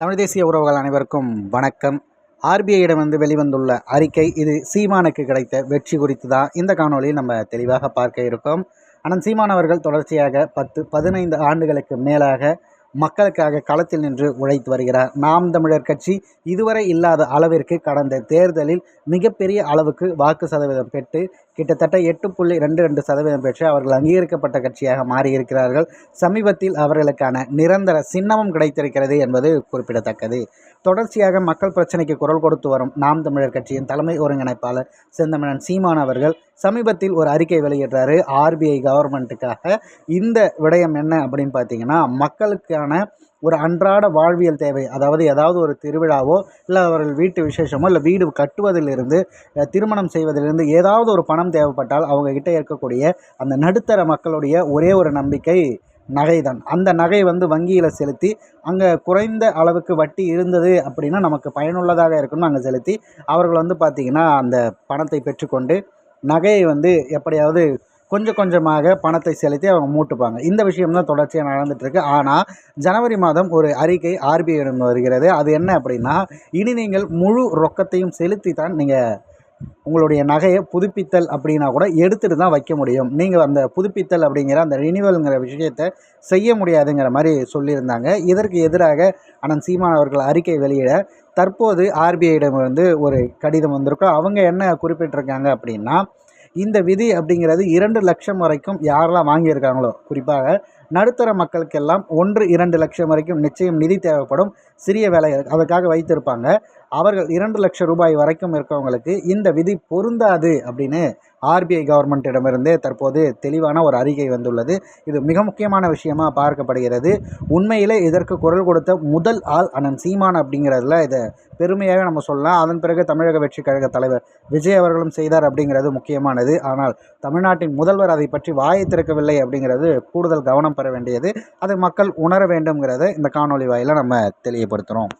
தமிழ் தேசிய உறவுகள் அனைவருக்கும் வணக்கம். ஆர்பிஐயிடம் வந்து வெளிவந்துள்ள அறிக்கை இது சீமானுக்கு கிடைத்த வெற்றி குறித்து தான் இந்த காணொலியில் நம்ம தெளிவாக பார்க்க இருக்கோம். ஆனால் சீமான் அவர்கள் தொடர்ச்சியாக பத்து பதினைந்து ஆண்டுகளுக்கு மேலாக மக்களுக்காக களத்தில் நின்று உழைத்து வருகிறார். நாம் தமிழர் கட்சி இதுவரை இல்லாத அளவிற்கு கடந்த தேர்தலில் மிகப்பெரிய அளவுக்கு வாக்கு சதவீதம் பெற்று கிட்டத்தட்ட எட்டு புள்ளி ரெண்டு ரெண்டு சதவீதம் பெற்று அவர்கள் அங்கீகரிக்கப்பட்ட கட்சியாக மாறியிருக்கிறார்கள். சமீபத்தில் அவர்களுக்கான நிரந்தர சின்னமும் கிடைத்திருக்கிறது என்பது குறிப்பிடத்தக்கது. தொடர்ச்சியாக மக்கள் பிரச்சனைக்கு குரல் கொடுத்து வரும் நாம் தமிழர் கட்சியின் தலைமை ஒருங்கிணைப்பாளர் செந்தமிழன் சீமான் அவர்கள் சமீபத்தில் ஒரு அறிக்கை வெளியிடுறாரு ஆர்பிஐ கவர்மெண்ட்டுக்காக. இந்த விடயம் என்ன அப்படின்னு பார்த்தீங்கன்னா மக்களுக்கான ஒரு அன்றாட வாழ்வியல் தேவை அதாவது ஏதாவது ஒரு திருவிழாவோ இல்லை அவர்கள் வீட்டு விசேஷமோ இல்லை வீடு கட்டுவதிலிருந்து திருமணம் செய்வதிலிருந்து ஏதாவது ஒரு பணம் தேவைப்பட்டால் அவங்கக்கிட்ட இருக்கக்கூடிய அந்த நடுத்தர மக்களுடைய ஒரே ஒரு நம்பிக்கை நகை தான் அந்த நகை வந்து வங்கியில் செலுத்தி அங்கே குறைந்த அளவுக்கு வட்டி இருந்தது அப்படின்னா நமக்கு பயனுள்ளதாக இருக்குன்னு அங்கே செலுத்தி அவர்கள் வந்து பார்த்திங்கன்னா அந்த பணத்தை பெற்றுக்கொண்டு நகையை வந்து எப்படியாவது கொஞ்சம் கொஞ்சமாக பணத்தை செலுத்தி அவங்க மூட்டுப்பாங்க. இந்த விஷயம் தான் தொடர்ச்சியாக நடந்துகிட்ருக்கு ஆனால் ஜனவரி மாதம் ஒரு அறிக்கை ஆர்பிஐடம் வருகிறது. அது என்ன அப்படின்னா இனி நீங்கள் முழு ரொக்கத்தையும் செலுத்தி தான் நீங்கள் உங்களுடைய நகையை புதுப்பித்தல் அப்படின்னா கூட எடுத்துகிட்டு தான் வைக்க முடியும். நீங்கள் அந்த புதுப்பித்தல் அப்படிங்கிற அந்த ரினிவல்ங்கிற விஷயத்தை செய்ய முடியாதுங்கிற மாதிரி சொல்லியிருந்தாங்க. இதற்கு எதிராக அனந்த் சீமான் அவர்கள் அறிக்கை வெளியிட தற்போது ஆர்பிஐயிடம் வந்து ஒரு கடிதம் வந்திருக்கும். அவங்க என்ன குறிப்பிட்டிருக்காங்க அப்படின்னா இந்த விதி அப்படிங்கிறது இரண்டு லட்சம் வரைக்கும் யாரெல்லாம் வாங்கியிருக்காங்களோ குறிப்பாக நடுத்தர மக்களுக்கெல்லாம் ஒன்று இரண்டு லட்சம் வரைக்கும் நிச்சயம் நிதி தேவைப்படும். சிறிய வேலை அதற்காக வைத்திருப்பாங்க. அவர்கள் இரண்டு லட்சம் ரூபாய் வரைக்கும் இருக்கவங்களுக்கு இந்த விதி பொருந்தாது அப்படின்னு ஆர்பிஐ கவர்மெண்ட்டிடமிருந்தே தற்போது தெளிவான ஒரு அறிக்கை வந்துள்ளது. இது மிக முக்கியமான விஷயமாக பார்க்கப்படுகிறது. உண்மையிலே இதற்கு குரல் கொடுத்த முதல் ஆள் அண்ணன் சீமான் அப்படிங்கிறதுல இதை பெருமையாக நம்ம சொல்லலாம். அதன் பிறகு தமிழக வெற்றி கழக தலைவர் விஜய் அவர்களும் செய்தார் அப்படிங்கிறது முக்கியமானது. ஆனால் தமிழ்நாட்டின் முதல்வர் அதை பற்றி வாயை திறக்கவில்லை அப்படிங்கிறது கூடுதல் கவனம் பெற வேண்டியது. அதை மக்கள் உணர வேண்டும்ங்கிறத இந்த காணொலி வாயிலாக நம்ம தெளிவுபடுத்துகிறோம்